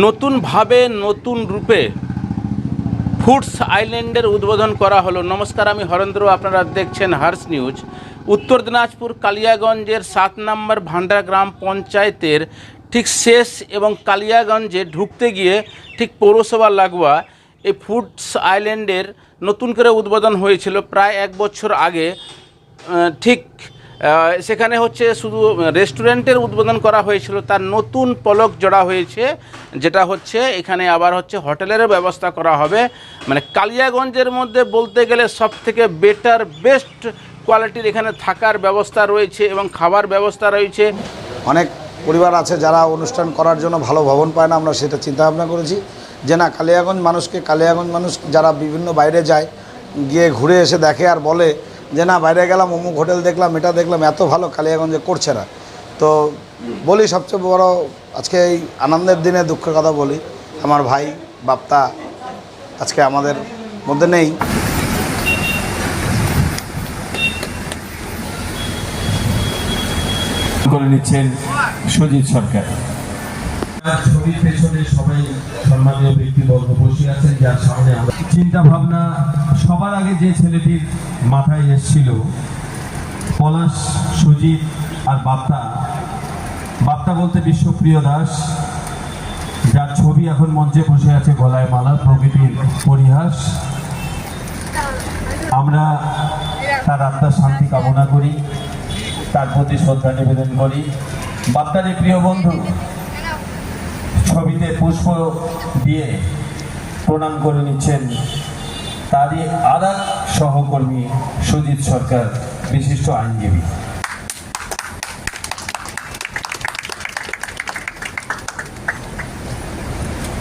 নতুনভাবে, নতুন রূপে ফুডস আইল্যান্ডের উদ্বোধন করা হলো। নমস্কার, আমি হরেন্দ্র, আপনারা দেখছেন হার্স নিউজ। উত্তর দিনাজপুর কালিয়াগঞ্জের সাত নম্বর ভান্ডার গ্রাম পঞ্চায়েতের ঠিক শেষ এবং কালিয়াগঞ্জে ঢুকতে গিয়ে ঠিক পৌরসভা লাগোয়া এই ফুডস আইল্যান্ডের নতুন করে উদ্বোধন হয়েছিল। প্রায় এক বছর আগে ঠিক সেখানে হচ্ছে শুধু রেস্টুরেন্টের উদ্বোধন করা হয়েছিল, তার নতুন পলক জড়া হয়েছে, যেটা হচ্ছে এখানে আবার হচ্ছে হোটেলেরও ব্যবস্থা করা হবে। মানে কালিয়াগঞ্জের মধ্যে বলতে গেলে সব থেকে বেটার বেস্ট কোয়ালিটির এখানে থাকার ব্যবস্থা রয়েছে এবং খাবার ব্যবস্থা রয়েছে। অনেক পরিবার আছে যারা অনুষ্ঠান করার জন্য ভালো ভবন পায় না, আমরা সেটা চিন্তা ভাবনা করেছি। যে না, কালিয়াগঞ্জ মানুষকে, কালিয়াগঞ্জ মানুষ যারা বিভিন্ন বাইরে যায়, গিয়ে ঘুরে এসে দেখে আর বলে যে না, বাইরে গেলাম, অমুক হোটেল দেখলাম, এটা দেখলাম, এত ভালো কালিয়াগঞ্জে করছে না। তো বলি সবচেয়ে বড়, আজকে এই আনন্দের দিনে দুঃখের কথা বলি, আমার ভাই বাপ্তা আজকে আমাদের মধ্যে নেই। করে নিচ্ছেন সুজিত সরকার। ছবির পেছনে সবাই সম্মানীয় ব্যক্তিবর্গ বসে আছেন, যার সামনে আমরা চিন্তা ভাবনা সবার আগে যে ছেলেটির মাথায় এসেছিল, পলাশ, সুজিত আর বলতে বিশ্বপ্রিয় দাস, যার ছবি এখন মঞ্চে বসে আছে গলায় মালা, প্রকৃতির পরিহাস। আমরা তার আত্মার শান্তি কামনা করি, তার প্রতি শ্রদ্ধা নিবেদন করি। বাপ্তারের প্রিয় বন্ধু ছবিতে পুষ্প দিয়ে প্রণাম করে নিচ্ছেন তারই আর সহকর্মী সুজিত সরকার, বিশিষ্ট আইনজীবী।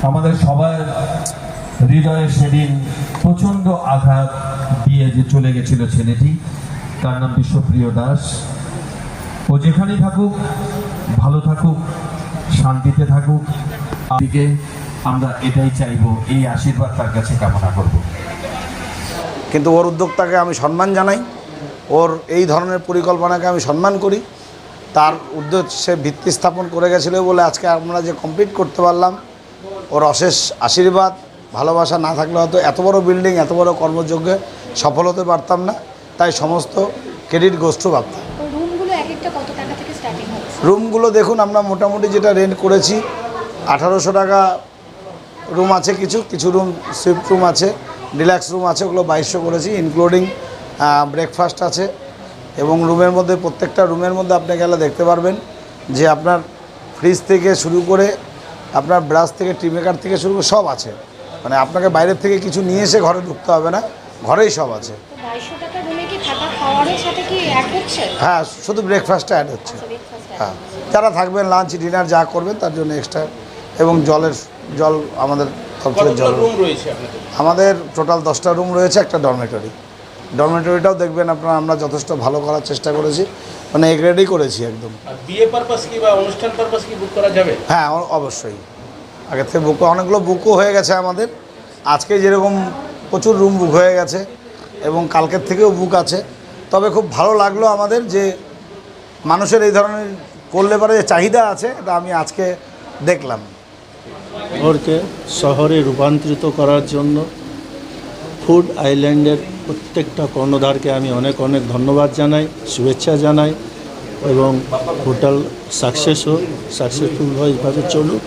আমাদের সবার হৃদয়ে সেদিন প্রচণ্ড আঘাত দিয়ে যে চলে গেছিল ছেলেটি, তার নাম বিশ্বপ্রিয় দাস। ও যেখানেই থাকুক, ভালো থাকুক শান্তিতে থাকুক। দিকে আমরা এটাই চাইব, এই আশীর্বাদ তার কাছে কামনা করব। কিন্তু ওর উদ্যোক্তাকে আমি সম্মান জানাই। ওর এই ধরনের পরিকল্পনাকে আমি সম্মান করি। তার উদ্যোগ সে ভিত্তি স্থাপন করে গেছিল বলে আজকে আমরা যে কমপ্লিট করতে পারলাম, ওর অশেষ আশীর্বাদ। ভালোবাসা না থাকলে হয়তো এত বড় বিল্ডিং এত বড় কর্মযজ্ঞে সফল হতে পারতাম না। তাই সমস্ত ক্রেডিট গোষ্ঠ ভাবতাম তো রুমগুলো এক একটা কত টাকা থেকে স্টার্টিং হচ্ছে রুমগুলো দেখুন, আমরা মোটামুটি যেটা রেন্ট করেছি, আঠারোশো টাকা রুম আছে কিছু কিছু রুম সুইফট রুম আছে ডিলাক্স রুম আছে, ওগুলো বাইশশো করেছি ইনক্লুডিং ব্রেকফাস্ট আছে। এবং রুমের মধ্যে, প্রত্যেকটা রুমের মধ্যে আপনি গেলে দেখতে পারবেন যে আপনার ফ্রিজ থেকে শুরু করে, আপনার ব্রাশ থেকে টি মেকার থেকে শুরু করে সব আছে। মানে আপনাকে বাইরের থেকে কিছু নিয়ে এসে ঘরে ঢুকতে হবে না, ঘরেই সব আছে। হ্যাঁ শুধু ব্রেকফাস্টটা অ্যাড হচ্ছে। হ্যাঁ যারা থাকবেন লাঞ্চ ডিনার যা করবেন তার জন্য এক্সট্রা এবং জলের জল আমাদের তরফ থেকে জল রয়েছে আমাদের টোটাল দশটা রুম রয়েছে একটা ডরমেটরি ডরমেটরিটাও দেখবেন আপনারা আমরা যথেষ্ট ভালো করার চেষ্টা করেছি। মানে এগ্রেডই করেছি একদম। বিয়ে পারপাস কি বা অনুষ্ঠান পারপাস কি বুক করা যাবে? হ্যাঁ অবশ্যই। আগের থেকে বুক অনেকগুলো বুকও হয়ে গেছে আমাদের। আজকে যেরকম প্রচুর রুম বুক হয়ে গেছে এবং কালকের থেকেও বুক আছে। তবে খুব ভালো লাগল আমাদের যে মানুষের এই ধরনের করলে পরে যে চাহিদা আছে, এটা আমি আজকে দেখলাম। শহরকে, শহরে রূপান্তরিত করার জন্য ফুড আইল্যান্ডের প্রত্যেকটা কর্ণধারকে আমি অনেক অনেক ধন্যবাদ জানাই, শুভেচ্ছা জানাই এবং হোটেল সাকসেস হোক সাকসেসফুলভাবে চলুক।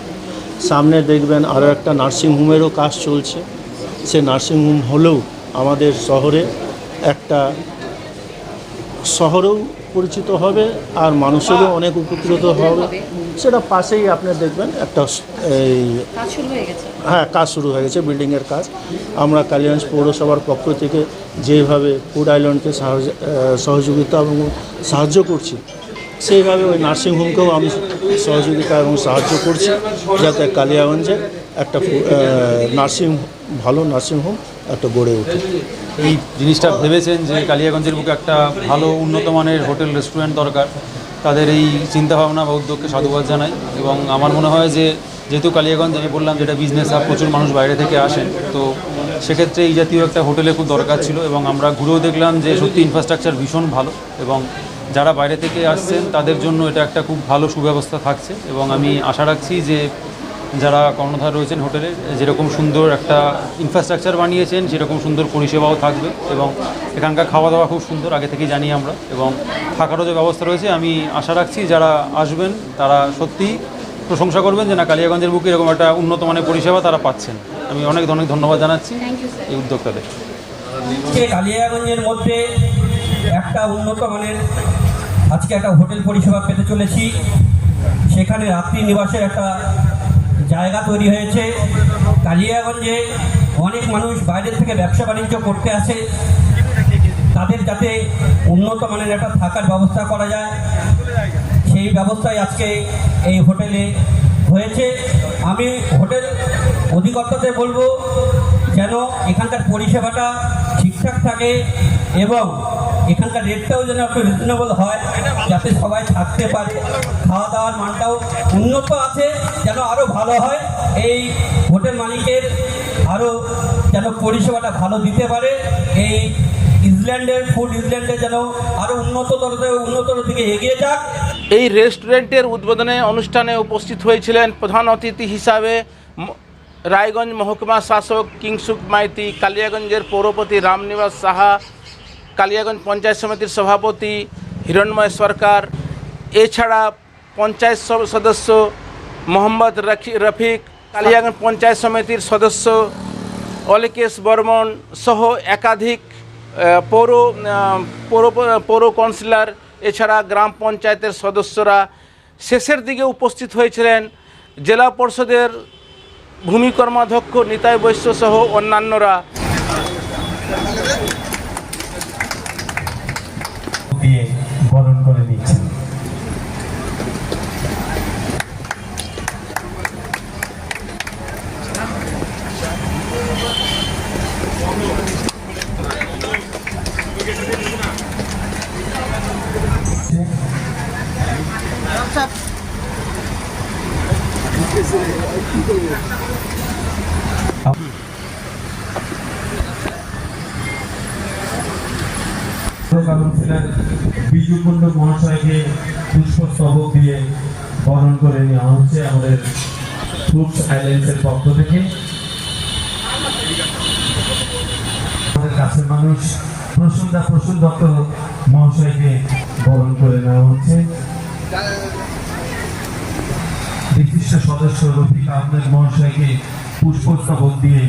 সামনে দেখবেন আরও একটা নার্সিংহোমেরও কাজ চলছে। সে নার্সিংহোম হলেও আমাদের শহরে একটা শহরেও পরিচিত হবে আর মানুষেরও অনেক উপকৃত হবে। সেটা পাশেই আপনি দেখবেন একটা এই হয়ে কাজ শুরু হয়ে গেছে বিল্ডিংয়ের কাজ। আমরা কালিয়াঞ্জ পৌরসভার পক্ষ থেকে যেভাবে ফুড আইল্যান্ডকে সাহায্য সহযোগিতা এবং সাহায্য করছি সেইভাবে ওই নার্সিংহোমকেও আমি সহযোগিতা এবং সাহায্য করছি যাতে কালিয়াগঞ্জে একটা নার্সিং ভালো নার্সিংহোম একটা গড়ে ওঠে এই জিনিসটা ভেবেছেন যে কালিয়াগঞ্জের বুকে একটা ভালো উন্নত মানের হোটেল রেস্টুরেন্ট দরকার। তাদের এই চিন্তাভাবনা বা উদ্যোগকে সাধুবাদ জানাই এবং আমার মনে হয় যে, যেহেতু কালিয়াগঞ্জ আমি বললাম যেটা বিজনেস হাব প্রচুর মানুষ বাইরে থেকে আসেন, তো সেক্ষেত্রে এই জাতীয় একটা হোটেলে খুব দরকার ছিল এবং আমরা ঘুরেও দেখলাম যে সত্যি ইনফ্রাস্ট্রাকচার ভীষণ ভালো এবং যারা বাইরে থেকে আসছেন, তাদের জন্য এটা একটা খুব ভালো সুব্যবস্থা থাকছে এবং আমি আশা রাখছি যে যারা কর্ণধার রয়েছেন হোটেলে যেরকম সুন্দর একটা ইনফ্রাস্ট্রাকচার বানিয়েছেন সেরকম সুন্দর পরিষেবাও থাকবে এবং এখানকার খাওয়া দাওয়া খুব সুন্দর আগে থেকেই জানি আমরা এবং থাকারও যে ব্যবস্থা রয়েছে আমি আশা রাখছি যারা আসবেন তারা সত্যিই প্রশংসা করবেন যে না কালিয়াগঞ্জের বুকে এরকম একটা উন্নত মানের পরিষেবা তারা পাচ্ছেন। আমি অনেক অনেক ধন্যবাদ জানাচ্ছি এই উদ্যোক্তাদের। কালিয়াগঞ্জের মধ্যে একটা উন্নত মানের আজকে একটা হোটেল পরিষেবা পেতে চলেছি। সেখানে রাত্রি নিবাসের একটা জায়গা তৈরি হয়েছে। কালিয়াগঞ্জে অনেক মানুষ বাইরের থেকে ব্যবসা বাণিজ্য করতে আসে। তাদের যাতে উন্নত মানের একটা থাকার ব্যবস্থা করা যায়। সেই ব্যবস্থাই আজকে এই হোটেলে হয়েছে। আমি হোটেল অধিকর্তাদের বলব যেন এখানকার পরিষেবাটা ঠিকঠাক থাকে এবং এখানকার রেটটাও যেন একটু রিজনেবল হয়, যাতে সবাই থাকতে পারে। খাওয়া দাওয়ার মানটাও উন্নত আছে, যেন আরও ভালো হয়। এই হোটেল মালিকের আরও যেন পরিষেবাটা ভালো দিতে পারে। এই ইংল্যান্ডের ফুড ইংল্যান্ডের যেন আরও উন্নততর উন্নতর দিকে এগিয়ে যাক। এই রেস্টুরেন্টের উদ্বোধনে অনুষ্ঠানে উপস্থিত হয়েছিলেন প্রধান অতিথি হিসাবে রায়গঞ্জ মহকুমা শাসক কিংসুক মাইতি, কালিয়াগঞ্জের পৌরপতি রামনিবাস সাহা, কালিয়াগঞ্জ পঞ্চায়েত সমিতির সভাপতি হিরণময় সরকার। এছাড়া পঞ্চায়েত সদস্য মোহাম্মদ রফিক, কালিয়াগঞ্জ পঞ্চায়েত সমিতির সদস্য অলিকেশ বর্মন সহ একাধিক পৌর পৌর পৌর কাউন্সিলর, এছাড়া গ্রাম পঞ্চায়েতের সদস্যরা শেষের দিকে উপস্থিত হয়েছিলেন। জেলা পরিষদের ভূমি কর্মাধ্যক্ষ নিতাই বৈশ্য সহ অন্যান্যরা। বরণ করে নিচ্ছেন কাউন্সিলর মহাশয়কে পুষ্পস্তবক দিয়ে বরণ করে নেওয়া হচ্ছে আমাদের ফুডস আইল্যান্ডসের পক্ষ থেকে আমাদের কাছের মানুষ প্রসুন্দা প্রসূন দত্ত মহাশয়কে বরণ করে নেওয়া হচ্ছে। সদস্য রফিক আহমেদ মহাশয়কে পুষ্পস্তবক দিয়ে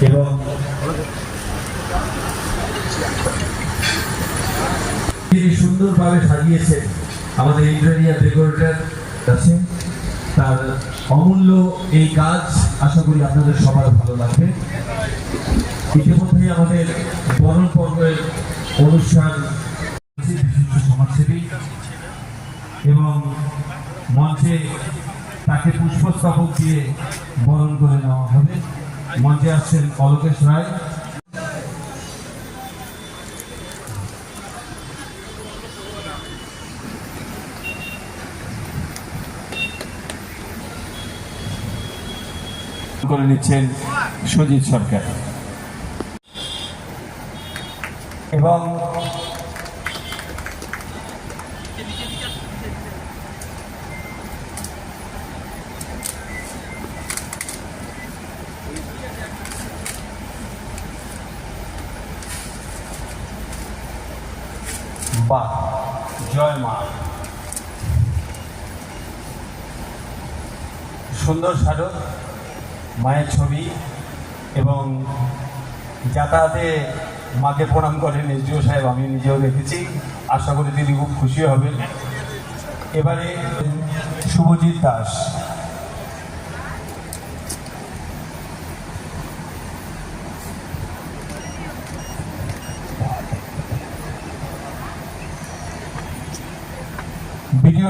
এবং তিনি সুন্দরভাবে সাজিয়েছে আমাদের ইন্দ্রানিয়া ডেকোরেটর আছে তার অমূল্য এই কাজ আশা করি আপনাদের সবার ভালো লাগবে। ইতিমধ্যেই আমাদের বরণ পর্বের অনুষ্ঠান বিশিষ্ট সমাজসেবী এবং মঞ্চে তাকে পুষ্পস্তবক দিয়ে বরণ করে নেওয়া হবে। মঞ্চে আসছেন অলোকেশ রায়। করে নিচ্ছেন সজিত সরকার। এবং বাহ জয় মা। সুন্দর স্মারক মায়ের ছবি এবং যাতায়াতে মাকে প্রণাম করেন এসডিও সাহেব, আমি নিজেও দেখেছি। আশা করি তিনি খুব খুশি হবেন। এবারে শুভজিৎ দাস। ভিডিও